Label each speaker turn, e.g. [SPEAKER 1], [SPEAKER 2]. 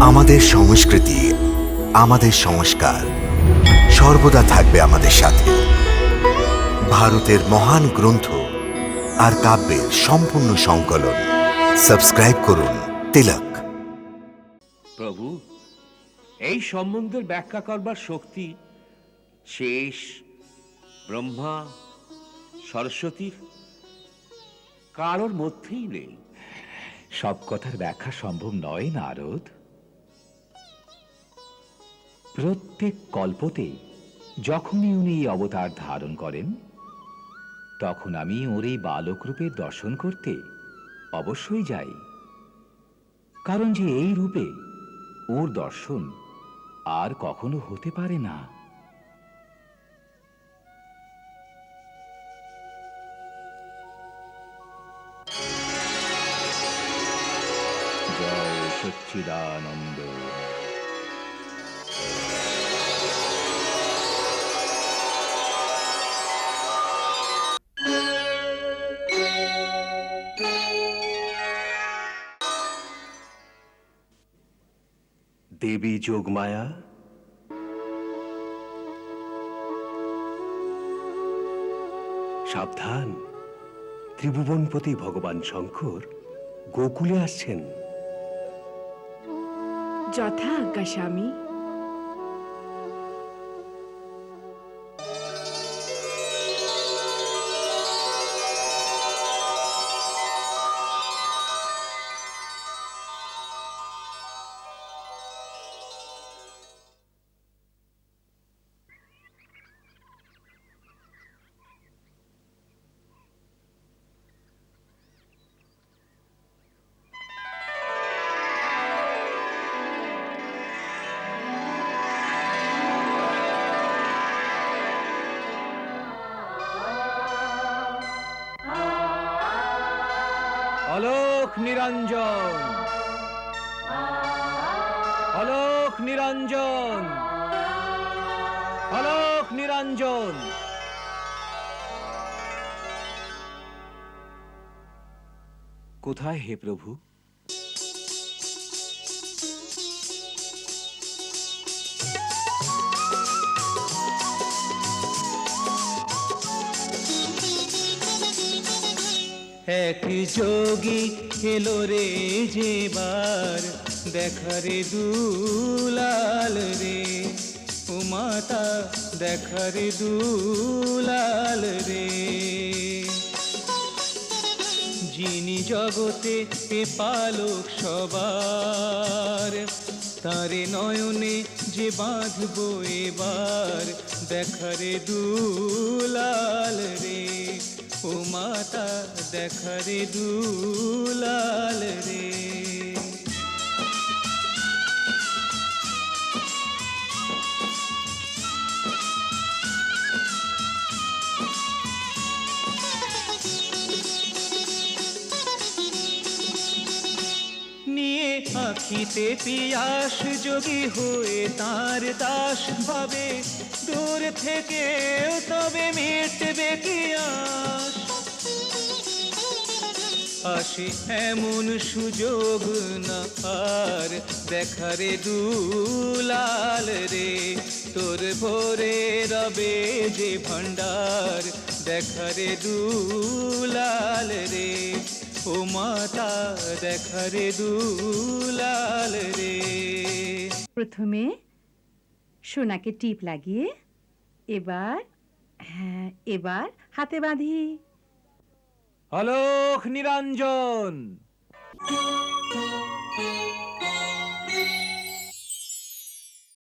[SPEAKER 1] আমাদের সংস্কৃতি, আমাদের সংস্কার সর্বদা থাকবে আমাদের সাথে। ভারতের মহান গ্রন্থ আর কাব্যের সম্পূর্ণ সংকলন। সাবস্ক্রাইব করুন তিলক।
[SPEAKER 2] প্রভু, এই সম্বন্ধের ব্যাখ্যা করবার শক্তি শেষ, ব্রহ্মা, সরস্বতীর কারোর মধ্যেই নেই।
[SPEAKER 3] সব কথার ব্যাখ্যা সম্ভব নয়, নারদ। প্রত্যেক কল্পতে যখনই উনি এই অবতার ধারণ করেন, তখন আমি ওর এই বালক রূপের দর্শন করতে অবশ্যই যাই। কারণ যে এই রূপে ওর দর্শন আর কখনো হতে পারে না। জয় সচ্চিদানন্দ।
[SPEAKER 4] দেবী যোগমায়া সাবধান ত্রিভুবনপতি ভগবান শঙ্কর গোকুলে আসছেন।
[SPEAKER 5] যথা আজ্ঞা স্বামী
[SPEAKER 3] অলোক নিরঞ্জন। অলোক নিরঞ্জন। অলোক নিরঞ্জন। কোথায় হে প্রভু?
[SPEAKER 6] এক যোগী এলো রে যেবার দেখারে দুলাল রে। ও মাতা দেখারে দুলাল রে। যিনি জগতে এ পালক সবার, তারে নয়নে যে বাঁধব এবার দেখারে দুলাল রে। ও মাতা দেখারে দুলাল রে। নিয়ে আখিতে পিয়াস যোগী হয়ে তার দাস ভাবে, দূর থেকে তবে মিটবে কি আসে এমন সুযোগ না আর। দেখারে দুলাল রে, তোর ভোরে রবে যে ভণ্ডার। দেখারে দুলাল রে, ও মাতা দেখারে দুলাল রে।
[SPEAKER 5] প্রথমে সোনাকে টিপ লাগিয়ে এবার হ্যাঁ এবার হাতে বাঁধি।
[SPEAKER 3] অলোক নিরঞ্জন।